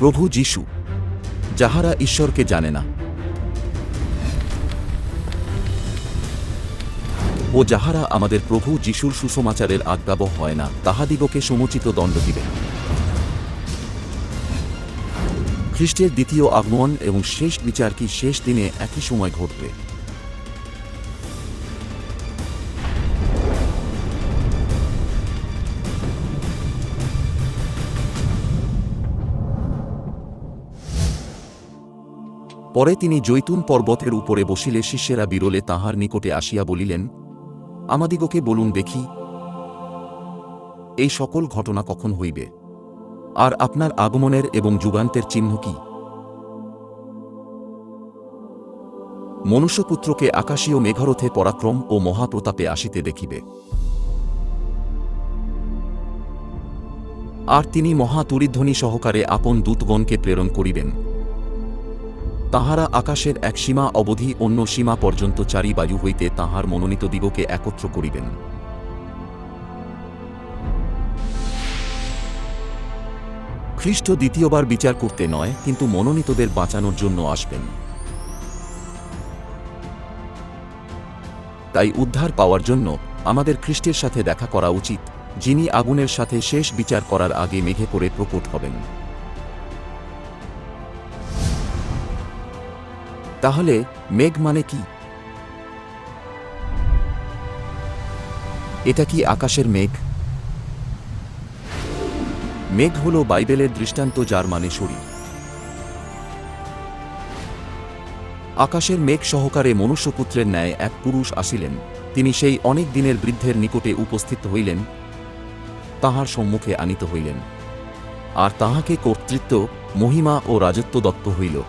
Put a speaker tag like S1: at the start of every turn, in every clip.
S1: প্রভু যিশু, যাহারা ঈশ্বরকে জানে না। ও যাহারা আমাদের প্রভু যিশুর সুসমাচারের আজ্ঞাবহ হয় না, তাহাদিগকে সমুচিত দণ্ড দিবে। খ্রিস্টের দ্বিতীয় আগমন এবং শেষ বিচার কি শেষ দিনে একই সময় ঘটবে? পরে তিনি জৈতুন পর্বতের উপরে বসিলে শিষ্যেরা বিরলে তাহার নিকটে আসিয়া বলিলেন, আমাদিগকে বলুন দেখি, এই সকল ঘটনা কখন হইবে? আর আপনার আগমনের এবং যুগান্তের চিহ্ন কি? মনুষ্যপুত্রকে আকাশীয় মেঘরথে পরাক্রম ও মহাপ্রতাপে আসিতে দেখিবে। আর তিনি মহা তুরিধ্বনি সহকারে আপন দূতগণকে প্রেরণ করিবেন। তাহারা আকাশের এক সীমা অবধি অন্য সীমা পর্যন্ত চারি বায়ু হইতে তাহার মনোনীত দিগকে একত্র করিবেন। খ্রিস্ট দ্বিতীয়বার বিচার করতে নয়, কিন্তু মনোনীতদের বাঁচানোর জন্য আসবেন। তাই উদ্ধার পাওয়ার জন্য আমাদের খ্রিস্টের সাথে দেখা করা উচিত, যিনি আগুনের সাথে শেষ বিচার করার আগে মেঘে করে প্রকট হবেন। তাহলে মেঘ মানে কি? এটা কি আকাশের মেঘ? মেঘ হল বাইবেলের দৃষ্টান্ত যার মানে শরীর। আকাশের মেঘ সহকারে মনুষ্যপুত্রের ন্যায় এক পুরুষ আসিলেন। তিনি সেই অনেক দিনের বৃদ্ধের নিকটে উপস্থিত হইলেন, তাহার সম্মুখে আনিত হইলেন। আর তাহাকে কর্তৃত্ব, মহিমা ও রাজত্ব দত্ত হইল।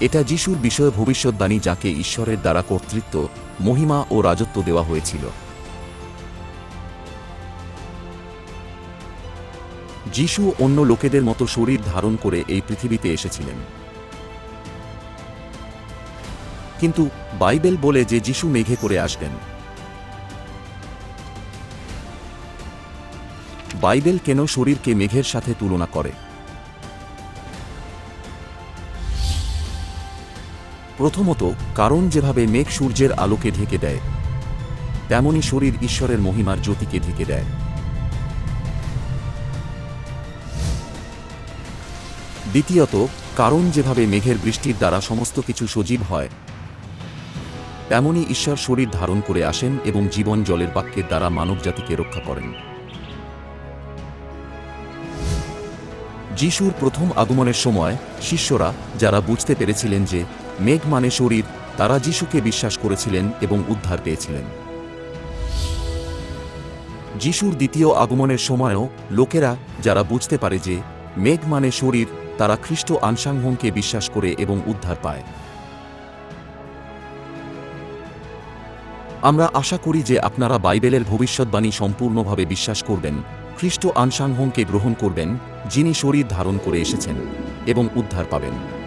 S1: এটা যিশুর বিষয়ে ভবিষ্যৎবাণী যাকে ঈশ্বরের দ্বারা কর্তৃত্ব, মহিমা ও রাজত্ব দেওয়া হয়েছিল। যিশু অন্য লোকেদের মতো শরীর ধারণ করে এই পৃথিবীতে এসেছিলেন। কিন্তু বাইবেল বলে যে যিশু মেঘে করে আসবেন। বাইবেল কেন শরীরকে মেঘের সাথে তুলনা করে? প্রথমত কারণ যেভাবে মেঘ সূর্যের আলোকে ঢেকে দেয়, তেমনি শরীর ঈশ্বরের মহিমার জ্যোতিকে ঢেকে দেয়। দ্বিতীয়ত, কারণ যেভাবে মেঘের বৃষ্টির দ্বারা সমস্ত কিছু সজীব হয়, তেমনি ঈশ্বর শরীর ধারণ করে আসেন এবং জীবন জলের বাক্যের দ্বারা মানবজাতিকে রক্ষা করেন। যিশুর প্রথম আগমনের সময় শিষ্যরা, যারা বুঝতে পেরেছিলেন যে মেঘ মানে শরীর, তারা যিশুকে বিশ্বাস করেছিলেন এবং উদ্ধার পেয়েছিলেন। যিশুর দ্বিতীয় আগমনের সময়ও লোকেরা, যারা বুঝতে পারে যে মেঘ মানে শরীর, তারা খ্রিস্ট আনসাংহংকে বিশ্বাস করে এবং উদ্ধার পায়। আমরা আশা করি যে আপনারা বাইবেলের ভবিষ্যৎবাণী সম্পূর্ণভাবে বিশ্বাস করবেন, খ্রিস্ট আনসাংহংকে গ্রহণ করবেন, যিনি শরীর ধারণ করে এসেছেন এবং উদ্ধার পাবেন।